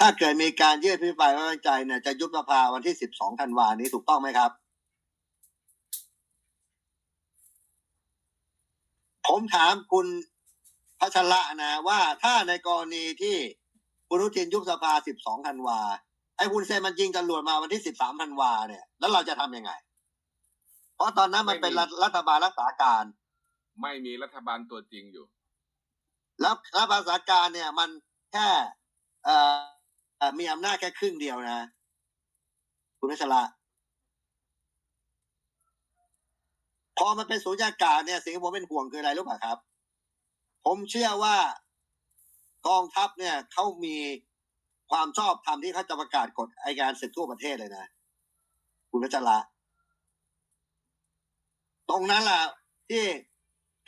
ถ้าเกิดมีการยื่นพิพายไม่ไว้วางใจเนี่ยจะยุบสภาวันที่12ธันวานี้ถูกต้องไหมครับ ผมถามคุณพัชระนะว่าถ้าในกรณีที่คุณอนุทินยุบสภา12ธันวาไอ้คุณเซนมันยิงจรวดมาวันที่13ธันวาเนี่ย แล้วเราจะทำยังไง เพราะตอนนั้นมันเป็นรัฐรัฐบาลรักษาการ ไม่มีรัฐบาลตัวจริงอยู่ แล้วรัฐบาลรักษาการเนี่ย มันแค่ เอ่อเอ่อ มีอำนาจแค่ครึ่งเดียวนะ คุณพัชระพอมันเป็นสูญญากาศเนี่ยสิ่งที่ผมเป็นห่วงคืออะไรรู้ป่ะครับ ผมเชื่อว่ากองทัพเนี่ยเขามีความชอบธรรมที่เขาจะประกาศกฎไอการศึกทั่วประเทศเลยนะ คุณพัชระตรงนั้นล่ะที่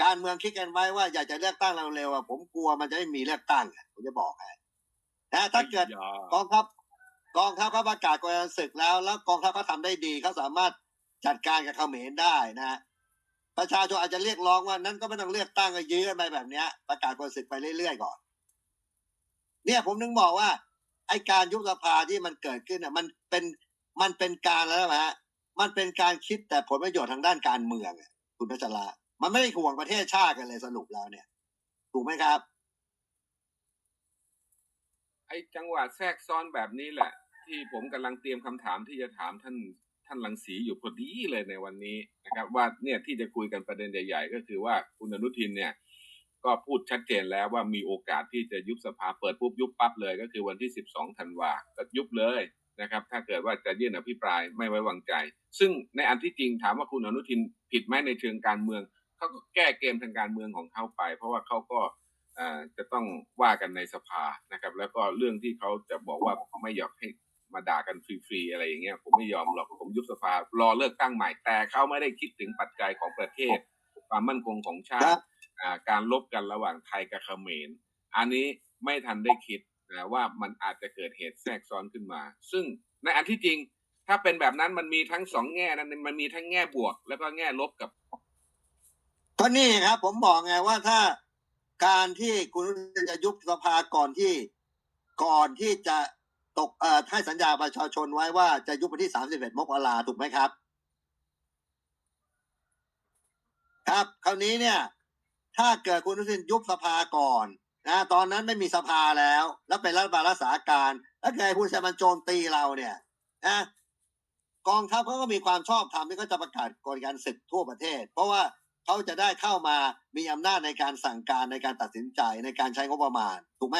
การเมืองคิดกันไว้ว่าอยากจะเลือกตั้งเร็วๆอะผมกลัวมันจะไม่มีเลือกตั้งผมจะบอกให้ นะถ้าเกิดอย่ากองทัพกองทัพเขาประกาศกฎศึกแล้ว แล้วกองทัพเขาทำได้ดีเขาสามารถจัดการกับเขมรได้นะฮะประชาชนอาจจะเรียกร้องว่านั้นก็ไม่ต้องเลือกตั้งก็ยื้อกันไปแบบเนี้ย ประกาศกฎศึกไปเรื่อยๆก่อน เนี่ยผมนึงบอกว่าไอการยุบสภาที่มันเกิดขึ้นน่ะมันเป็นมันเป็นการแล้วนะฮะมันเป็นการคิดแต่ผลประโยชน์ทางด้านการเมืองอะคุณพัชระมันไม่ได้ห่วงประเทศชาติกันเลยสรุปแล้วเนี่ย ถูกไหมครับ ไอ้จังหวะแทรกซ้อนแบบนี้แหละ ที่ผมกำลังเตรียมคำถามที่จะถามท่านท่านลังสีอยู่พอดีเลยในวันนี้นะครับ ว่าเนี่ยที่จะคุยกันประเด็นใหญ่ ๆ ก็คือว่าคุณอนุทินเนี่ย ก็พูดชัดเจนแล้วว่ามีโอกาสที่จะยุบสภาเปิดปุ๊บยุบปั๊บเลย ก็คือวันที่ 12ธันวาก็ยุบเลยนะครับ ถ้าเกิดว่าจะยื่นอภิปรายไม่ไว้วางใจ ซึ่งในอันที่จริงถามว่าคุณอนุทินผิดไหมในเชิงการเมืองเขาก็แก้เกมทางการเมืองของเขาไป เพราะว่าเขาก็ จะต้องว่ากันในสภานะครับ แล้วก็เรื่องที่เขาจะบอกว่าไม่อยากให้มาด่ากันฟรีๆอะไรอย่างเงี้ยผมไม่ยอมหรอกผมยุบสภารอเลือกตั้งใหม่แต่เขาไม่ได้คิดถึงปัจจัยของประเทศ ความมั่นคงของชาครัติบอ่าการลบกันระหว่างไทยกับเขมรอันนี้ไม่ทันได้คิดนะว่ามันอาจจะเกิดเหตุแทรกซ้อนขึ้นมา ซึ่งในอันที่จริง ถ้าเป็นแบบนั้นมันมีทั้งสองแง่นั้นมันมีทั้งแง่บวก แล้วก็แง่ลบกับก็นี่ครับผมบอกไงว่าถ้า การที่คุณจะยุบสภาก่อนที่ก่อนที่จะตกเอ่อให้สัญญาประชาชนไว้ว่าจะยุบวันที่31มสิบเอ็ดมกราถูกไหมครับ ครับ คราวนี้เนี่ย ถ้าเกิดคุณอนุทินยุบสภาก่อนนะตอนนั้นไม่มีสภาแล้ว แล้วเป็นรัฐบาลรักษาการแล้วเกิดคุณแซมันโจมตีเราเนี่ยนะกองทัพเขาก็มีความชอบธรรมที่เขาจะประกาศกฎการศึกทั่วประเทศ เพราะว่า เขาจะได้เข้ามามีอำนาจในการสั่งการในการตัดสินใจในการใช้งบประมาณถูกไหม